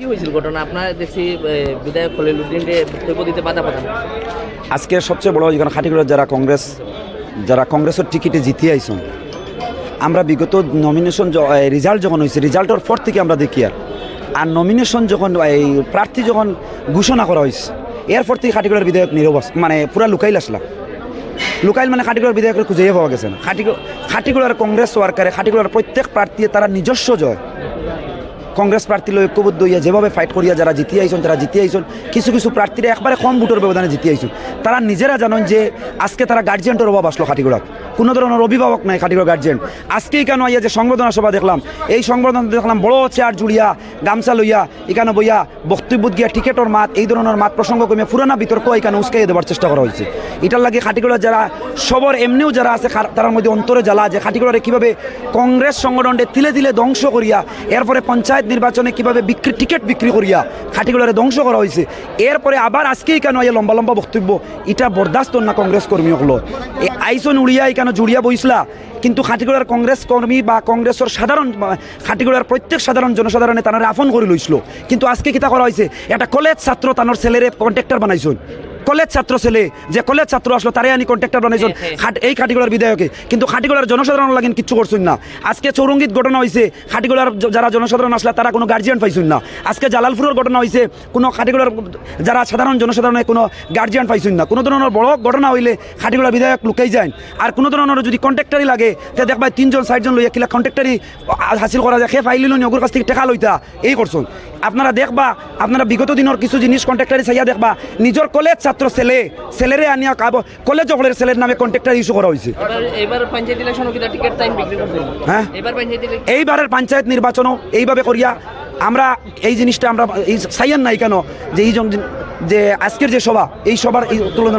কি হয়েছিল ঘটনা? আপনার দেখছি বিধায়ক খলিলুদ্দিনকে বক্তব্য দিতে বাধা আজকে সবচেয়ে বড় এখানে খাটিগুলো যারা কংগ্রেস, যারা কংগ্রেসের টিকিটে জিতে আইসন, আমরা বিগত নমিনেশন রেজাল্ট যখন হয়েছে রেজাল্টের পর থেকে আমরা দেখি আর। আর নমিনেশন যখন এই প্রার্থী যখন ঘোষণা করা হয়েছে এরপর থেকে খাটিগুলোর বিধায়ক নিরবস মানে পুরা লুকাইল আসলাম লুকাইল মানে খাটিগুলোর বিধায়কের খুঁজে পাওয়া গেছে না। খাটি খাটিগুলোর কংগ্রেস ওয়ার্কারে খাটিগুলোর প্রত্যেক প্রার্থী তারা নিজস্ব জয়। কংগ্রেস প্রার্থী লোক ঐক্যবদ্ধ হইয়া যেভাবে ফাইট করিয়া যারা জিতি আইসন তারা জিতি আইসন কিছু কিছু প্রার্থীরা একবারে কম ভোটের ব্যবধানে জিতি আইসন তারা নিজেরা জানেন যে আজকে তারা গার্জিয়ানটার অভাব আসলো খাটিগুড়াত কোনো ধরনের অভিভাবক নাই খাটিগুড়া গার্জেন আজকেই কেন আইয়া যে সংবর্ধনা সভা দেখলাম, এই সংবর্ধনা দেখলাম বড় চেয়ার জুড়িয়া গামছা লইয়া, এখানে বইয়া বক্তব্য গিয়া টিকেটর মাত, এই ধরনের মাত প্রসঙ্গ কমে পুরানা বিতর্ক এখানে উস্কাইয়ে দেওয়ার চেষ্টা করা হয়েছে। এটার লাগে খাটিগুড়া যারা সবর এমনিও যারা আছে তার মধ্যে অন্তরে জ্বালা যে খাটিগুড়ারে কীভাবে কংগ্রেস সংগঠনকে তিলে তিলে ধ্বংস করিয়া, এরপরে পঞ্চায়েত নির্বাচনে কীভাবে বিক্রি টিকিট বিক্রি করিয়া খাটিগুলারে ধ্বংস করা হয়েছে। এরপরে আবার আজকেই কেন এই লম্বা লম্বা বক্তব্য, এটা বরদাস্ত না কংগ্রেস কর্মী হলো। এই আইসন উড়িয়া কেন জুড়িয়া বইসলা? কিন্তু খাটিগুড়ার কংগ্রেস কর্মী বা কংগ্রেসের সাধারণ খাটিগুড়ার প্রত্যেক সাধারণ জনসাধারণে তারা আফন করে লইছিল কিন্তু আজকে কিতা করা হয়েছে এটা কলেজ ছাত্র তানোর ছেলেরে কন্ট্রাক্টর বানাইছেন কলেজ ছাত্র ছেলে যে কলেজ ছাত্র আসলো তারে আনি কন্ট্রাক্টর বানাইছেন এই খাটিগুলার বিধায়কে। কিন্তু খাটিগুলার জনসাধারণ লাগেন কিচ্ছু করছেন না। আজকে চৌরঙ্গীত ঘটনা হয়েছে খাটিগুলার যারা জনসাধারণ আসলে তারা কোনো গার্জিয়ান পাইছেন না। আজকে জালালপুরের ঘটনা হয়েছে কোনো খাটিগুলার যারা সাধারণ জনসাধারণে কোনো গার্জিয়ান পাইছেন না। কোনো ধরনের বড় ঘটনা হইলে খাটিগুলা বিধায়ক লুকাই যায় আর কোনো ধরনের যদি কন্ট্রাক্টারি লাগে তে দেখবা তিনজন চারজন লইয়া কিলা কন্ট্রাক্টারি হাসিল করা যায়। সে ফাইলিল অগুর কাছ থেকে টেকা লইতা এই করছেন। আপনারা দেখবা আপনারা বিগত দিনের কিছু জিনিস কন্ট্রাক্টারি চাইয়া দেখবা নিজের কলেজ ছাত্র ছেলে ছেলেরে আনিয়া কাব কলেজ অফলের ছেলের নামে কন্ট্রাক্টার ইস্যু করা হয়েছে হ্যাঁ। এইবারের পঞ্চায়েত নির্বাচনও এইভাবে করিয়া আমরা এই জিনিসটা আমরা এই সাইয়ান নাই কেন? যে এই যে আজকের যে সভা এই সভার এই তুলনা